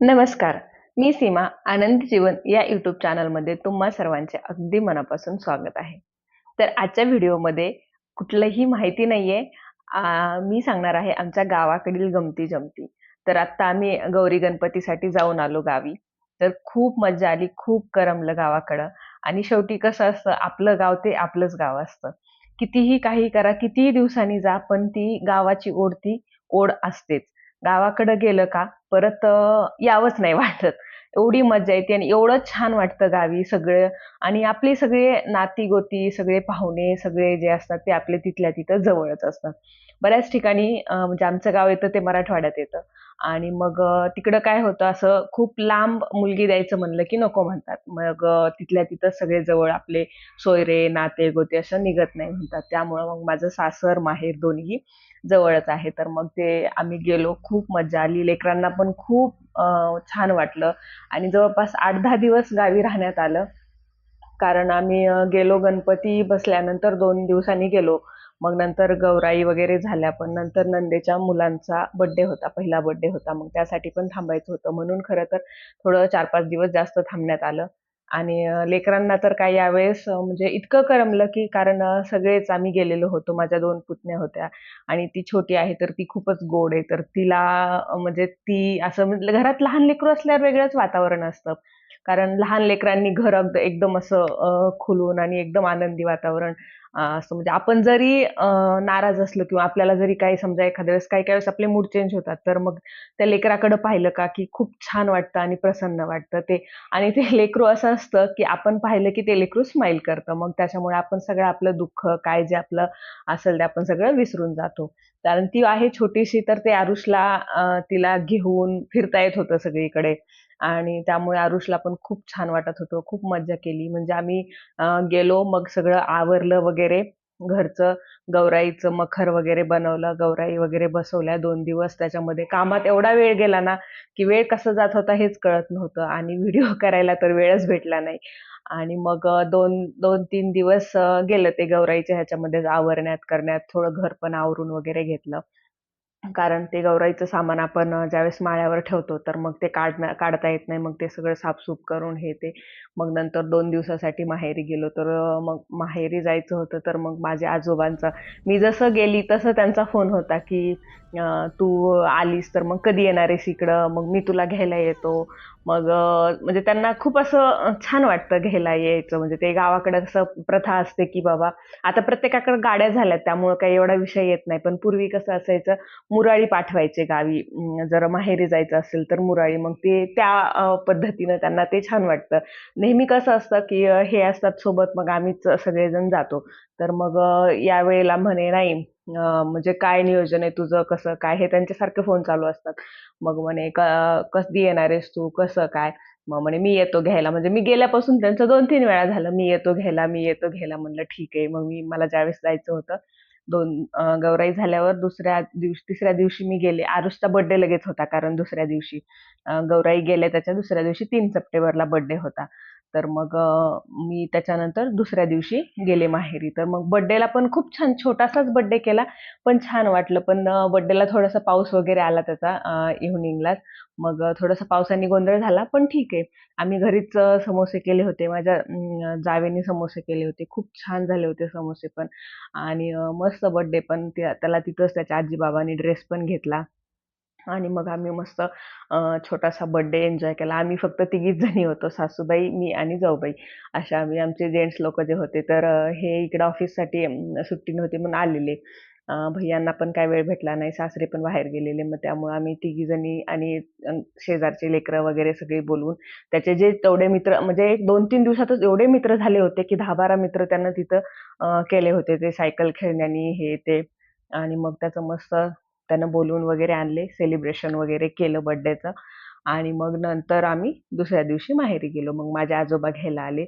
नमस्कार मी सीमा आनंद जीवन या यूट्यूब चॅनलमध्ये तुम्हा सर्वांचे अगदी मनापासून स्वागत आहे. तर आजच्या व्हिडिओमध्ये कुठलंही माहिती नाहीये. मी सांगणार आहे आमच्या गावाकडील गमती जमती. तर आता आम्ही गौरी गणपतीसाठी जाऊन आलो गावी. तर खूप मजा आली खूप करमलं गावाकडं. आणि शेवटी कसं असतं आपलं गाव ते आपलंच गाव असतं. कितीही काही करा कितीही दिवसांनी जा पण ती गावाची ओढ ती ओढ असतेच. गावाकडं गेलं का परत यावंच नाही वाटत. एवढी मज्जा येते आणि एवढं छान वाटतं गावी सगळं आणि आपले सगळे नाती-गोती, सगळे पाहुणे, सगळे जे असतात ते आपले तिथल्या तिथं जवळच असतात. बऱ्याच ठिकाणी म्हणजे आमचं गाव येतं ते मराठवाड्यात येतं आणि मग तिकडं काय होतं असं खूप लांब मुलगी द्यायचं म्हणलं की नको म्हणतात. मग तिथल्या तिथं सगळे जवळ आपले सोयरे, नाते-गोते असं निघत नाही म्हणतात. त्यामुळं मग माझं सासर, माहेर दोन्हीही जवळच आहे. तर मग ते आम्ही गेलो. खूप मजा आली. लेकरांना पण खूप छान वाटलं आणि जवळपास आठ दहा दिवस गावी राहण्यात आलं. कारण आम्ही गेलो गणपती बसल्यानंतर दोन दिवसांनी गेलो. मग नंतर गौराई वगैरे झाल्या. पण नंतर नंदेच्या मुलांचा बर्थडे होता. पहिला बर्थडे होता. मग त्यासाठी पण थांबायचं होतं. म्हणून खरं तर थोडं 4-5 दिवस जास्त थांबण्यात आलं. आणि लेकरांना तर काय यावेळेस म्हणजे इतकं करमलं, की कारण सगळेच आम्ही गेलेलो होतो. माझ्या दोन पुतण्या होत्या आणि ती छोटी आहे, तर ती खूपच गोड आहे. तर तिला म्हणजे ती असं म्हणजे घरात लहान लेकरू असल्यावर वेगळंच वातावरण असतं. कारण लहान लेकरांनी घर अगद एकदम असं खुलून आणि एकदम आनंदी वातावरण असं म्हणजे आपण जरी नाराज असलो किंवा आपल्याला जरी काही समजा एखाद्या वेळेस काही-काही वेळेस आपले मूड चेंज होतात. तर मग त्या लेकराकडे पाहिलं का, की खूप छान वाटतं आणि प्रसन्न वाटतं ते आणि ते लेकरू असं असतं, की आपण पाहिलं की ते लेकरू स्माईल करतं. मग त्याच्यामुळे आपण सगळं आपलं दुःख, काय जे आपलं असेल ते आपण सगळं विसरून जातो. कारण ती आहे छोटीशी, तर ते आरुषला तिला घेऊन फिरता येत होतं सगळीकडे आणि त्यामुळे आरुषला पण खूप छान वाटत होतं. खूप मज्जा केली. म्हणजे आम्ही गेलो, मग सगळं आवरलं वगैरे घरचं. गौराईचं मखर वगैरे बनवलं, गौराई वगैरे बसवल्या दोन दिवस. त्याच्यामध्ये कामात एवढा वेळ गेला ना, की वेळ कसा जात होता हेच कळत नव्हतं आणि व्हिडिओ करायला तर वेळच भेटला नाही. आणि मग दोन दोन तीन दिवस गेलं ते गौराईच्या ह्याच्यामध्ये आवरण्यात, करण्यात. थोडं घर पण आवरून वगैरे घेतलं. कारण ते गौराईचं सामान आपण ज्यावेळेस माळ्यावर ठेवतो, तर मग ते काढणं काढता येत नाही. मग ते सगळं साफसूफ करून हे ते. मग नंतर दोन दिवसासाठी माहेरी गेलो. तर मग माहेरी जायचं होतं, तर मग माझ्या आजोबांचा मी जसं गेली तसं त्यांचा फोन होता, की "तू आलीस तर मग कधी येणार आहेस इकडं? मग मी तुला घ्यायला येतो." मग म्हणजे त्यांना खूप असं छान वाटतं घ्यायला यायचं. म्हणजे ते गावाकडे कसं प्रथा असते, की बाबा आता प्रत्येकाकडे गाड्या झाल्यात, त्यामुळं काही एवढा विषय येत नाही. पण पूर्वी कसं असायचं, मुराळी पाठवायचे गावी. जर माहेरी जायचं असेल तर मुराळी. मग ते त्या पद्धतीनं त्यांना ते छान वाटतं. नेहमी कसं असतं, की हे असतात सोबत मग आम्हीच सगळेजण जातो. तर मग यावेळेला म्हणे नाही म्हणजे काय नियोजन आहे तुझं? कसं काय? हे त्यांच्यासारखे फोन चालू असतात. मग म्हणे क कधी येणार आहेस तू? कसं काय? मग म्हणे मी येतो घ्यायला. म्हणजे मी गेल्यापासून त्यांचं 2-3 वेळा झालं, मी येतो घ्यायला, मी येतो घ्यायला. म्हणलं ठीक आहे. मग मी मला ज्यावेळेस जायचं होतं दोन गौराई झाल्यावर दुसऱ्या दिवशी तिसऱ्या दिवशी मी गेले. आरुषचा बर्थडे लगेच होता कारण दुसऱ्या दिवशी. गौराई गेल्या त्याच्या दुसऱ्या दिवशी तीन सप्टेंबरला बर्थडे होता. तर मग मी त्याच्यानंतर दुसऱ्या दिवशी गेले माहेरी. तर मग बड्डेला पण खूप छान छोटासाच बड्डे केला, पण छान वाटलं. पण बड्डेला थोडासा पाऊस वगैरे आला त्याचा इव्हनिंगलाच. मग थोडासा पावसाने गोंधळ झाला, पण ठीक आहे. आम्ही घरीच समोसे केले होते. माझ्या जावेनी जावेने समोसे केले होते. खूप छान झाले होते समोसे पण. आणि मस्त बड्डे पण त्या त्याला तिथंच त्याच्या आजी-बाबांनी ड्रेस पण घेतला आणि मग आम्ही मस्त छोटासा बर्थडे एन्जॉय केला. आम्ही फक्त तिघीच जणी होतो. सासूबाई, मी आणि जाऊबाई. अशा आम्ही आमचे जेंट्स लोक जे होते. तर हे इकडे ऑफिससाठी सुट्टी नव्हती म्हणून आलेले. भैयांना पण काय वेळ भेटला नाही. सासरे पण बाहेर गेलेले. मग त्यामुळे आम्ही तिघीजणी आणि शेजारचे लेकरं वगैरे सगळे बोलवून त्याचे जे तेवढे मित्र म्हणजे एक 2-3 दिवसातच एवढे मित्र झाले होते, की दहा बारा मित्र त्यांना तिथं केले होते. ते सायकल खेळण्याने हे ते आणि मग त्याचं मस्त त्यानं बोलवून वगैरे आणले. सेलिब्रेशन वगैरे केलं बर्थडेचं आणि मग नंतर आम्ही दुसऱ्या दिवशी माहेरी गेलो. मग माझे आजोबा घ्यायला आले.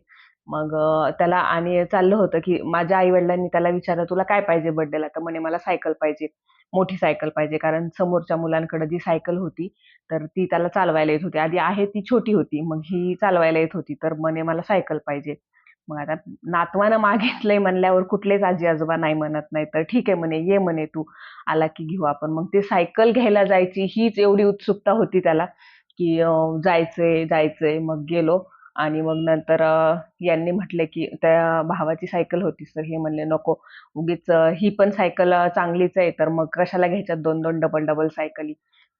मग त्याला आणि चाललं होतं, की माझ्या आई-वडिलांनी त्याला विचारलं, "तुला काय पाहिजे बर्थडेला?" तर म्हणे, "मला सायकल पाहिजे. मोठी सायकल पाहिजे." कारण समोरच्या मुलांकडे जी सायकल होती, तर ती त्याला चालवायला येत होती. आधी आहे ती छोटी होती. मग ही चालवायला येत होती. तर म्हणे, "मला सायकल पाहिजे." मग आता नातवानं मागितलंय म्हणल्यावर कुठलेच आजी-आजोबा नाही म्हणत नाही तर "ठीक आहे," म्हणे, "ये," म्हणे, "तू आला की घेऊ आपण." मग ते सायकल घ्यायला जायची हीच एवढी उत्सुकता होती त्याला, की जायचंय जायचंय मग गेलो आणि मग नंतर यांनी म्हटले की त्या भावाची सायकल होती सर हे म्हणले नको उगीच ही पण सायकल चांगलीच आहे तर मग कशाला घ्यायच्यात दोन दोन डबल डबल सायकली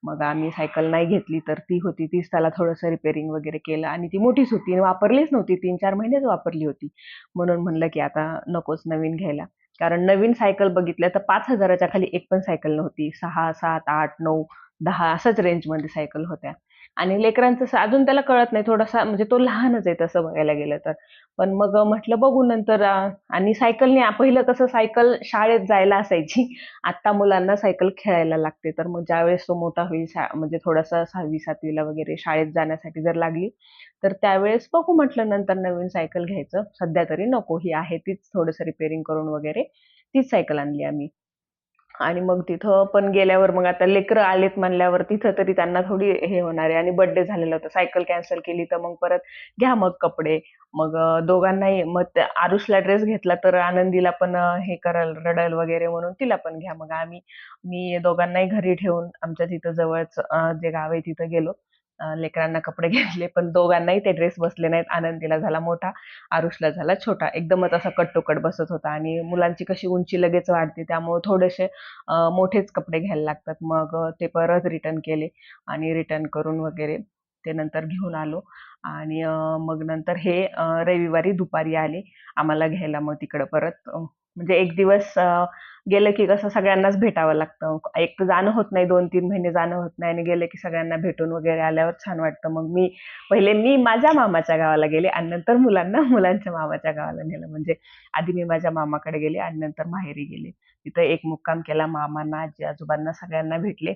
मग आम्ही सायकल नाही घेतली तर ती होती तीच त्याला थोडंसं रिपेअरिंग वगैरे केलं आणि ती मोठीच होती वापरलीच नव्हती तीन चार महिनेच वापरली होती. म्हणून म्हणलं की आता नकोच नवीन घ्यायला. कारण नवीन सायकल बघितल्या तर पाच हजाराच्या खाली एक पण सायकल नव्हती. सहा सात आठ नऊ दहा असंच रेंजमध्ये सायकल होत्या. आणि लेकरांचं अजून त्याला कळत नाही थोडासा म्हणजे तो लहानच आहे तसं बघायला गेलं तर. पण मग म्हटलं बघू नंतर आणि सायकलने पहिलं कसं सायकल शाळेत जायला असायची. आता मुलांना सायकल खेळायला लागते. तर मग ज्यावेळेस तो मोठा होईल म्हणजे थोडासा सहावी सातवीला वगैरे शाळेत जाण्यासाठी जर लागली तर त्यावेळेस बघू म्हटलं नंतर नवीन सायकल घ्यायचं. सध्या तरी नको ही आहे तीच थोडंसं रिपेअरिंग करून वगैरे तीच सायकल आणली आम्ही. आणि मग तिथं पण गेल्यावर मग आता लेकरं आलेत म्हणल्यावर तिथं तरी त्यांना थोडी हे होणार आहे. आणि बर्थडे झालेला होता. सायकल कॅन्सल केली तर मग परत घ्या मग कपडे. मग दोघांनाही मग त्या आरुषला ड्रेस घेतला तर आनंदीला पण हे कराल रडल वगैरे म्हणून तिला पण घ्या मग. आम्ही मी दोघांनाही घरी ठेवून आमच्या तिथं जवळच जे गाव आहे तिथं गेलो. लेकरांना कपडे घेतले पण दोघांनाही ते ड्रेस बसले नाहीत. आनंदीला झाला मोठा आरुषला झाला छोटा. एकदमच असा कट बसत होता आणि मुलांची कशी उंची लगेच वाढते त्यामुळे थोडेसे मोठेच कपडे घ्यायला लागतात. मग ते परत रिटर्न केले आणि रिटर्न करून वगैरे ते नंतर घेऊन आलो. आणि मग नंतर हे रविवारी दुपारी आले आम्हाला घ्यायला. मग तिकडं परत म्हणजे एक दिवस गेलं की कसं सगळ्यांनाच भेटावं लागतं. एक तर जाणं होत नाही दोन तीन महिने जाणं होत नाही आणि गेलं की सगळ्यांना भेटून वगैरे आल्यावर छान वाटतं. मग मी पहिले मी माझ्या मामाच्या गावाला गेले आणि नंतर मुलांना मुलांच्या मामाच्या गावाला नेलं. म्हणजे आधी मी माझ्या मामाकडे गेले आणि नंतर माहेरी गेले. तिथं एक मुक्काम केला मामांना आजी आजोबांना सगळ्यांना भेटले.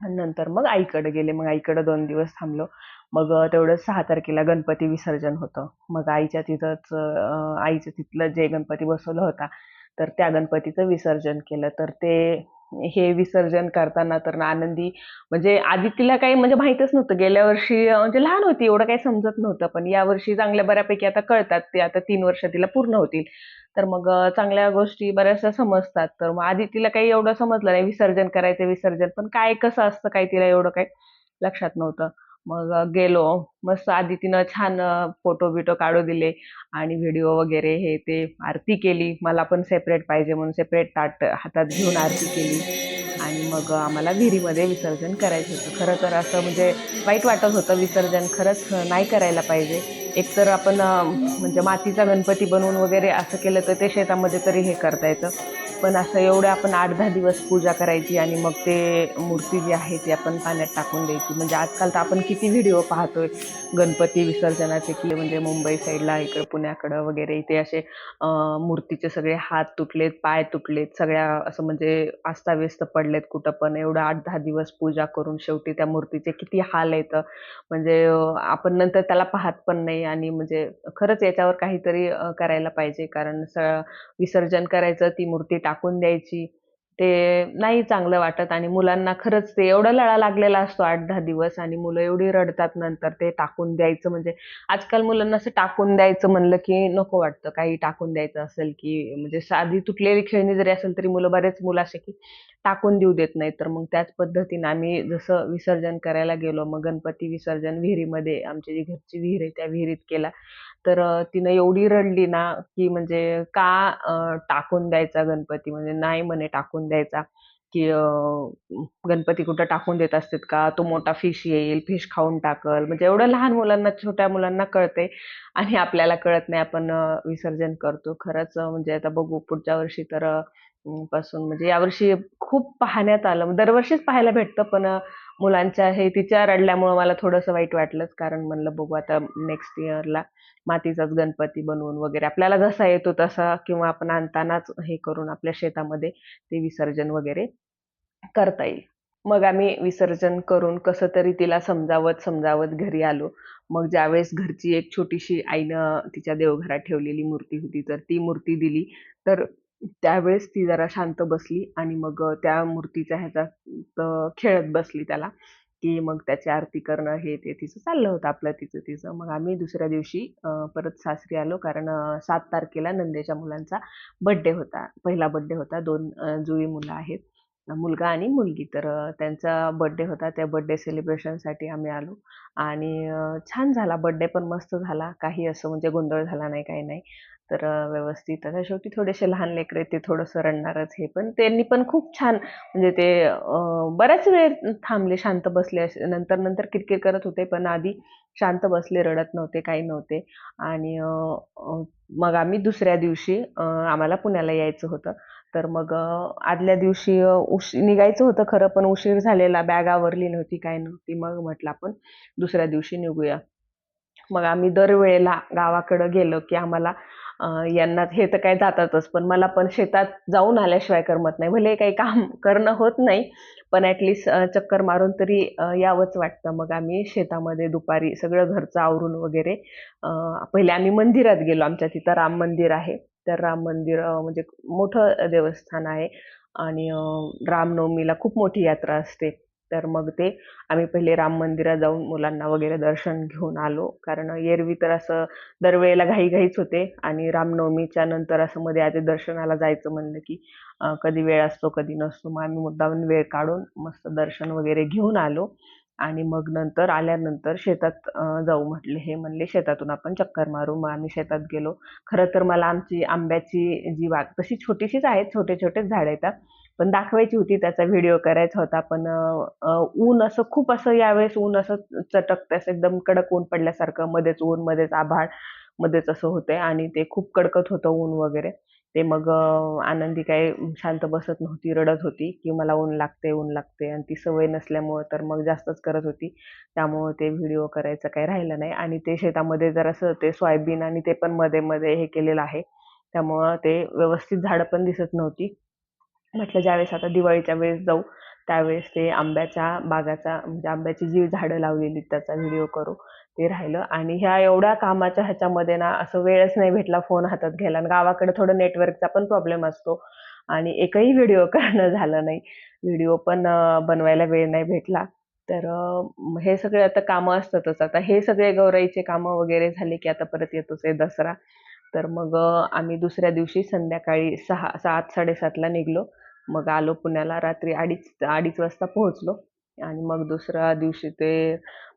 आणि नंतर मग आईकडे गेले. मग आईकडे दोन दिवस थांबलो. मग तेवढं सहा तारखेला गणपती विसर्जन होतं. मग आईच्या तिथंच आईचं तिथलं जे गणपती बसवलं होता तर त्या गणपतीचं विसर्जन केलं. तर ते हे विसर्जन करताना तर ना आनंदी म्हणजे आधी तिला काही म्हणजे माहीतच नव्हतं. गेल्या वर्षी म्हणजे लहान होती एवढं काही समजत नव्हतं. पण या वर्षी चांगल्या बऱ्यापैकी आता कळतात ते आता तीन वर्ष तिला पूर्ण होतील. तर मग चांगल्या गोष्टी बऱ्याचशा समजतात. तर मग आधी तिला काही एवढं समजलं नाही विसर्जन करायचं विसर्जन. पण काय कसं असतं काही तिला एवढं काही लक्षात नव्हतं. मग गेलो. मस्त आदितीनं छान फोटो बिटो काढू दिले आणि व्हिडिओ वगैरे हे ते आरती केली. मला पण सेपरेट पाहिजे म्हणून सेपरेट ताट हातात घेऊन आरती केली. आणि मग आम्हाला विहिरीमध्ये विसर्जन करायचं होतं. खरं तर असं म्हणजे वाईट वाटत होतं विसर्जन. खरंच नाही करायला पाहिजे. एकतर आपण म्हणजे मातीचा गणपती बनवून वगैरे असं केलं तर ते शेतामध्ये तरी हे करता येतं. पण असं एवढं आपण आठ दहा दिवस पूजा करायची आणि मग ते मूर्ती जी आहे ती आपण पाण्यात टाकून द्यायची. म्हणजे आजकाल तर आपण किती व्हिडिओ पाहतोय गणपती विसर्जनाचे की म्हणजे मुंबई साईडला इकडं पुण्याकडं वगैरे इथे असे मूर्तीचे सगळे हात तुटलेत पाय तुटलेत सगळ्या असं म्हणजे अस्ताव्यस्त पडलेत कुठं पण. एवढं आठ दहा दिवस पूजा करून शेवटी त्या मूर्तीचे किती हाल येत म्हणजे आपण नंतर त्याला पाहत पण नाही आणि म्हणजे खरंच याच्यावर काहीतरी करायला पाहिजे. कारण स विसर्जन करायचं ती मूर्ती टाकून द्यायची. ते नाही चांगलं वाटत आणि मुलांना खरंच ते एवढा लळा लागलेला असतो आठ दहा दिवस आणि मुलं एवढी रडतात नंतर ते टाकून द्यायचं म्हणजे आजकाल मुलांना असं टाकून द्यायचं म्हणलं की नको वाटतं काही टाकून द्यायचं असेल की म्हणजे साधी तुटलेली खेळणी जरी असेल तरी मुलं बरेच मुलं असे की टाकून देऊ देत नाही तर मग त्याच पद्धतीने आम्ही जसं विसर्जन करायला गेलो मग गणपती विसर्जन विहिरीमध्ये आमची जी घरची विहीर आहे त्या विहिरीत केला. तर तिनं एवढी रडली ना की म्हणजे का टाकून द्यायचा गणपती? म्हणजे नाही म्हणे टाकून द्यायचा की गणपती कुठं टाकून देत असतात का? तो मोठा फिश येईल फिश खाऊन टाकल. म्हणजे एवढं लहान मुलांना छोट्या मुलांना कळते आणि आपल्याला कळत नाही आपण विसर्जन करतो. खरंच म्हणजे आता बघू पुढच्या वर्षी तर पासून म्हणजे यावर्षी खूप पाहण्यात आलं. दरवर्षीच पाहायला भेटतं पण मुलांच्या हे तिच्या रडल्यामुळं मला थोडंसं वाईट वाटलंच कारण म्हणलं बघू आता नेक्स्ट इयरला मातीचाच गणपती बनवून वगैरे आपल्याला जसा येतो तसा किंवा आपण आणतानाच हे करून आपल्या शेतामध्ये ते विसर्जन वगैरे करता येईल. मग आम्ही विसर्जन करून कसं तरी तिला समजावत समजावत घरी आलो. मग ज्यावेळेस घरची एक छोटीशी आईनं तिच्या देवघरात ठेवलेली मूर्ती होती तर ती मूर्ती दिली तर त्यावेळेस ती जरा शांत बसली आणि मग त्या मूर्तीच्या ह्याचा खेळत बसली त्याला की मग त्याची आरती करणं हे ते तिचं चाललं होतं आपलं तिचं तिचं. मग आम्ही दुसऱ्या दिवशी परत सासरी आलो कारण सात तारखेला नंदेच्या मुलांचा बड्डे होता. पहिला बड्डे होता. दोन जुळी मुलं आहेत. मुलगा आणि मुलगी. तर त्यांचा बड्डे होता. त्या बड्डे सेलिब्रेशनसाठी आम्ही आलो. आणि छान झाला. बड्डे पण मस्त झाला. काही असं म्हणजे गोंधळ झाला नाही काही नाही. तर व्यवस्थित. आता शेवटी थोडेसे लहान लेकरं ते थोडंसं रडणारच हे पण. त्यांनी पण खूप छान म्हणजे ते बऱ्याच वेळ थांबले शांत बसले असे. नंतर नंतर किरकिर करत होते पण आधी शांत बसले रडत नव्हते काही नव्हते. आणि मग आम्ही दुसऱ्या दिवशी आम्हाला पुण्याला यायचं होतं. तर मग आदल्या दिवशी उशी उश निघायचं होतं खरं पण उशीर झालेला बॅग आवरली नव्हती काय नव्हती. मग म्हटलं आपण दुसऱ्या दिवशी निघूया. मग आम्ही दरवेळेला गावाकडं गेलो की आम्हाला यांना हे तर काय जातातच पण मला पण शेतात जाऊन आल्याशिवाय करमत नाही. भले काही काम करणं होत नाही पण ॲटलिस्ट चक्कर मारून तरी यावंच वाटतं. मग आम्ही शेतामध्ये दुपारी सगळं घरचं आवरून वगैरे पहिले आम्ही मंदिरात गेलो. आमच्या तिथं राम मंदिर आहे. तर राम मंदिर म्हणजे मोठं देवस्थान आहे. आणि रामनवमीला खूप मोठी यात्रा असते. तर मग ते आम्ही पहिले राम मंदिरात जाऊन मुलांना वगैरे दर्शन घेऊन आलो. कारण एरवी तर असं दरवेळेला घाईघाईच होते आणि रामनवमीच्या नंतर असं मध्ये आधी दर्शनाला जायचं म्हणलं की कधी वेळ असतो कधी नसतो. मग आम्ही मुद्दामून वेळ काढून मस्त दर्शन वगैरे घेऊन आलो. आणि मग नंतर आल्यानंतर शेतात जाऊ म्हटले. हे म्हणले शेतातून आपण चक्कर मारू. मग आम्ही शेतात गेलो. खरं तर मला आमची आंब्याची जी बाग तशी छोटीशीच आहे छोटे छोटेच झाड येतात पण दाखवायची होती त्याचा व्हिडिओ करायचा होता. पण ऊन असं खूप असं यावेळेस ऊन असं चटकतं असं एकदम कडक ऊन पडल्यासारखं मध्येच ऊन मध्येच आभाळ मध्येच असं होतंय. आणि ते खूप कडकत होतं ऊन वगैरे. ते मग आनंदी काही शांत बसत नव्हती रडत होती की मला ऊन लागते ऊन लागते आणि ती सवय नसल्यामुळं तर मग जास्तच करत होती. त्यामुळं ते व्हिडिओ करायचं काही राहिलं नाही. आणि ते शेतामध्ये जरासं ते सोयाबीन आणि ते पण मध्ये मध्ये हे केलेलं आहे. त्यामुळं ते व्यवस्थित झाडं पण दिसत नव्हती. म्हटलं ज्यावेळेस आता दिवाळीच्या वेळेस जाऊ त्यावेळेस ते आंब्याच्या बागाचा म्हणजे आंब्याची जी झाडं लावलेली त्याचा व्हिडिओ करू ते राहिलं. आणि ह्या एवढ्या कामाच्या ह्याच्यामध्ये ना असं वेळच नाही भेटला फोन हातात घ्यायला. आणि गावाकडे थोडं नेटवर्कचा पण प्रॉब्लेम असतो. आणि एकही व्हिडिओ करणं झालं नाही. व्हिडिओ पण बनवायला वेळ नाही भेटला. तर हे सगळे आता कामं असतातच. आता हे सगळे गौराईचे कामं वगैरे झाले की आता परत येतोच आहे दसरा. तर मग आम्ही दुसऱ्या दिवशी संध्याकाळी सहा सात साडेसातला निघलो. मग आलो पुण्याला रात्री अडीच अडीच वाजता पोहोचलो. आणि मग दुसऱ्या दिवशी ते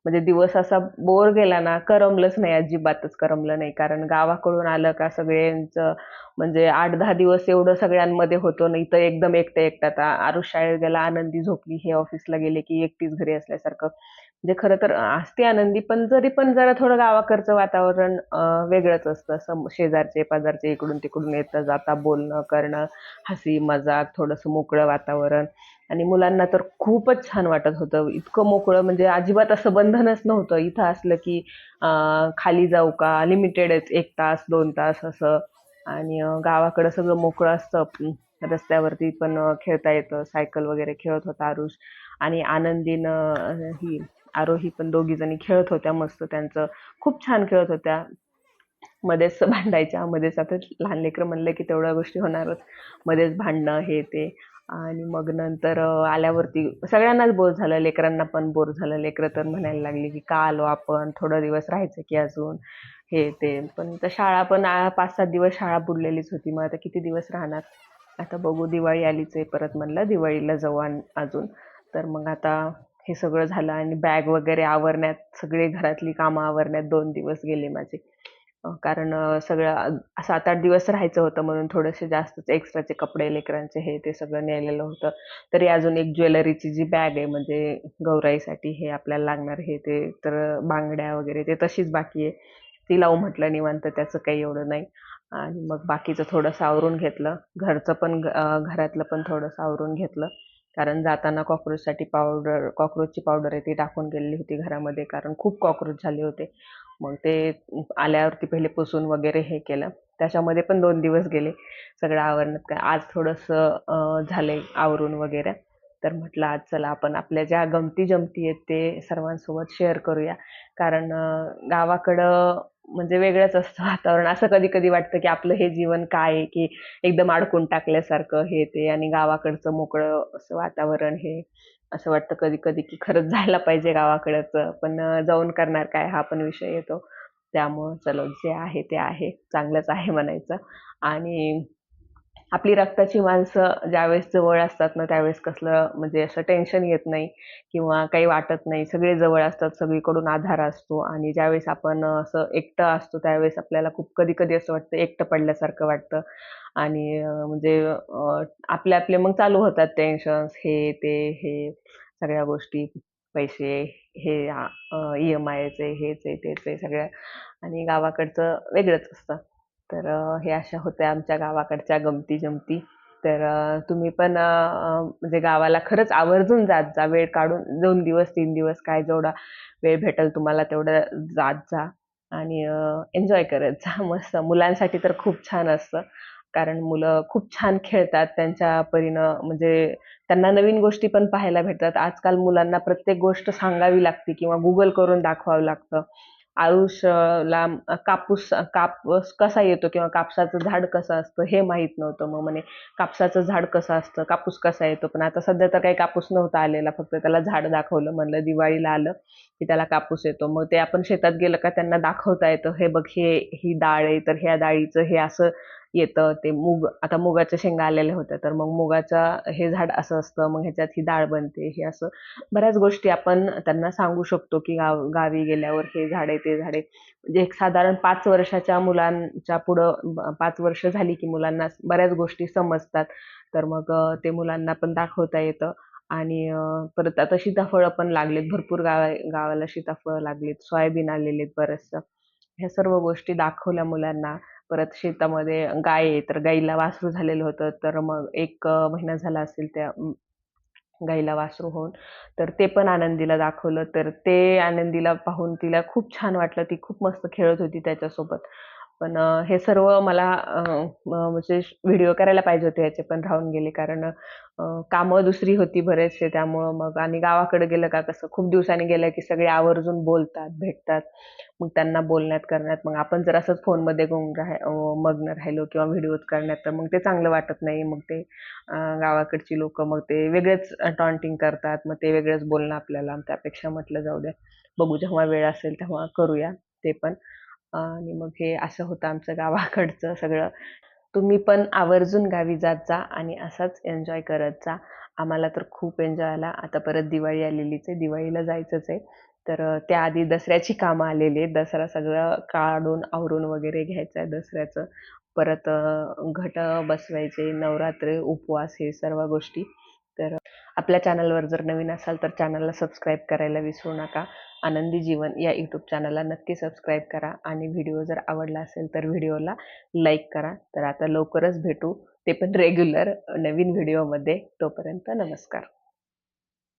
म्हणजे दिवस असा बोर गेला ना करमलंच नाही अजिबातच करमलं नाही. कारण गावाकडून आलं का सगळ्यांचं म्हणजे आठ दहा दिवस एवढं सगळ्यांमध्ये होतो नाही तर एकदम एकटं एकटं. आता आरुष शाळेत गेला आनंदी झोपली. हे ऑफिसला गेले की एकटीच घरी असल्यासारखं. म्हणजे खरं तर असते आनंदी पण जरी पण जरा थोडं गावाकडचं वातावरण वेगळंच असतं. असं शेजारचे पाजारचे इकडून तिकडून येतं जाता बोलणं करणं हसी मजाक थोडंसं मोकळं वातावरण. आणि मुलांना तर खूपच छान वाटत होतं. इतकं मोकळं म्हणजे अजिबात असं बंधनच नव्हतं. इथं असलं की खाली जाऊ का? लिमिटेडच एक तास दोन तास असं. आणि गावाकडं सगळं मोकळं असतं. रस्त्यावरती पण खेळता येतं. सायकल वगैरे खेळत होता आरुष. आणि आनंदीनं ही आरोही पण दोघी जणी खेळत होत्या मस्त त्यांचं. खूप छान खेळत होत्या. मध्येच भांडायच्या मध्येच आता लहान लेकरं म्हणलं की तेवढ्या गोष्टी होणारच. मध्येच भांडणं हे ते. आणि मग नंतर आल्यावरती सगळ्यांनाच बोर झालं. लेकरांना पण बोर झालं. लेकरं तर म्हणायला लागली की का आलो आपण? थोडा दिवस राहायचं की अजून? हे ते. पण तर शाळा पण पाच सात दिवस शाळा बुडलेलीच होती. मग आता किती दिवस राहणार? आता बघू. दिवाळी आलीच आहे परत म्हणलं. दिवाळीला जाऊ अजून. तर मग आता हे सगळं झालं आणि बॅग वगैरे आवरण्यात सगळे घरातली कामं आवरण्यात दोन दिवस गेले माझे. कारण सगळं सात आठ दिवस राहायचं होतं म्हणून थोडेसे जास्तच एक्स्ट्राचे कपडे लेकरांचे हे ते सगळं नेलेलं होतं. तरी अजून एक ज्वेलरीची जी बॅग आहे म्हणजे गौराईसाठी हे आपल्याला लागणार हे ते तर बांगड्या वगैरे ते तशीच बाकी आहे. ती लावू म्हटलं निवांत त्याचं काही एवढं नाही. आणि मग बाकीचं थोडंसं आवरून घेतलं. घरचं पण घरातलं पण थोडंसं आवरून घेतलं. कारण जाताना कॉक्रोचसाठी पावडर कॉक्रोचची पावडर आहे ती टाकून गेलेली होती घरामध्ये कारण खूप कॉक्रोच झाले होते. मग ते आल्यावरती पहिले पुसून वगैरे हे केलं. त्याच्यामध्ये पण दोन दिवस गेले. सगळं आवरण्यात काय आज थोडंसं झालं आहे आवरून वगैरे. तर म्हटलं आज चला आपण आपल्या ज्या गमती जमती आहेत ते सर्वांसोबत शेअर करूया. कारण गावाकडं म्हणजे वेगळंच असतं वातावरण. असं कधी कधी वाटतं की आपलं हे जीवन काय आहे की एकदम अडकून टाकल्यासारखं हे ते आणि गावाकडचं मोकळं असं वातावरण हे. असं वाटतं कधी कधी की खरंच जायला पाहिजे गावाकडचं पण जाऊन करणार काय हा पण विषय येतो. त्यामुळं चलो जे आहे ते आहे. चांगलंच आहे म्हणायचं. आणि आपली रक्ताची माणसं ज्यावेळेस जवळ असतात ना त्यावेळेस कसलं म्हणजे असं टेन्शन येत नाही किंवा काही वाटत नाही. सगळे जवळ असतात सगळीकडून आधार असतो आणि ज्यावेळेस आपण असं एकटं असतो त्यावेळेस आपल्याला खूप कधी कधी असं वाटतं एकटं पडल्यासारखं वाटतं आणि म्हणजे आपले आपले मग चालू होतात टेन्शन्स हे ते हे सगळ्या गोष्टी पैसे हे ई एम आयचे हेच आहे तेच आहे सगळ्या आणि गावाकडचं वेगळंच असतं. तर हे अशा होत्या आमच्या गावाकडच्या गमती-जमती. तर तुम्ही पण म्हणजे गावाला खरंच आवर्जून जात जा. वेळ काढून दोन दिवस, तीन दिवस काय जेवढा वेळ भेटेल तुम्हाला तेवढं जात जा आणि एन्जॉय करत जा. मस्त मुलांसाठी तर खूप छान असतं. कारण मुलं खूप छान खेळतात त्यांच्या परीनं म्हणजे त्यांना नवीन गोष्टी पण पाहायला भेटतात. आजकाल मुलांना प्रत्येक गोष्ट सांगावी लागते किंवा गुगल करून दाखवावं लागतं. आयुष्याला कापूस कापूस कसा येतो किंवा कापसाचं झाड कसं असतं हे माहीत नव्हतं. मग म्हणे कापसाचं झाड कसं असतं, कापूस कसा येतो. पण आता सध्या तर काही कापूस नव्हता आलेला. फक्त त्याला झाड दाखवलं. म्हणलं दिवाळीला आलं की त्याला कापूस येतो. मग ते आपण शेतात गेलं का त्यांना दाखवता येतं. हे बघ हे ही डाळ आहे, तर ह्या डाळीचं हे असं येतं. ते मूग आता मुगाच्या शेंगा आलेल्या होत्या. तर मग मुगाचा हे झाड असं असतं. मग ह्याच्यात ही डाळ बनते. हे असं बऱ्याच गोष्टी आपण त्यांना सांगू शकतो की गाव गावी गेल्यावर हे झाडे आहे, ते झाडे म्हणजे एक साधारण पाच वर्षाच्या मुलांच्या पुढं पाच वर्ष झाली की मुलांना बऱ्याच गोष्टी समजतात. तर मग ते मुलांना पण दाखवता येतं आणि परत आता सीताफळं पण लागलेत. भरपूर गावा गावाला सीताफळं लागलीत. सोयाबीन आलेले आहेत बरेचसं ह्या सर्व गोष्टी दाखवल्या मुलांना. परत शेतामध्ये गाय आहे, तर गाईला वासरू झालेलं होतं. तर मग एक महिना झाला असेल त्या गाईला वासरू होऊन. तर ते पण आनंदीला दाखवलं. तर ते आनंदीला पाहून तिला खूप छान वाटलं. ती खूप मस्त खेळत होती त्याच्यासोबत. पण हे सर्व मला म्हणजे व्हिडिओ करायला पाहिजे होते याचे, पण राहून गेले. कारण कामं दुसरी होती बरेचसे त्यामुळं मग आणि गावाकडे गेलं का कसं खूप दिवसांनी गेलं की सगळे आवर्जून बोलतात, भेटतात. मग त्यांना बोलण्यात, करण्यात मग आपण जर असंच फोनमध्ये गुंग राह मग्न राहिलो किंवा व्हिडिओज करण्यात, तर मग ते चांगलं वाटत नाही. मग ते गावाकडची लोकं मग ते वेगळेच टॉन्टिंग करतात. मग ते वेगळंच बोलणं आपल्याला. त्यापेक्षा म्हटलं जाऊ द्या. बघू जेव्हा वेळ असेल तेव्हा करूया ते पण. आणि मग हे असं होतं आमचं गावाकडचं सगळं. तुम्ही पण आवर्जून गावी जात जा आणि असाच एन्जॉय करत जा. आम्हाला तर खूप एन्जॉय आला. आता परत दिवाळी आलेलीच आहे. दिवाळीला जायचंच आहे. तर त्याआधी दसऱ्याची कामं आलेली आहेत. दसरा सगळं काढून आवरून वगैरे घ्यायचं आहे दसऱ्याचं. परत घट बसवायचे, नवरात्र, उपवास हे सर्व गोष्टी. तर आपल्या चॅनलवर जर नवीन असाल तर चॅनलला सबस्क्राईब करायला विसरू नका. आनंदी जीवन या यूट्यूब चॅनलला नक्की सबस्क्राईब करा आणि व्हिडिओ जर आवडला असेल तर व्हिडिओला लाईक करा. तर आता लवकरच भेटू, ते पण रेग्युलर नवीन व्हिडिओमध्ये. तोपर्यंत नमस्कार.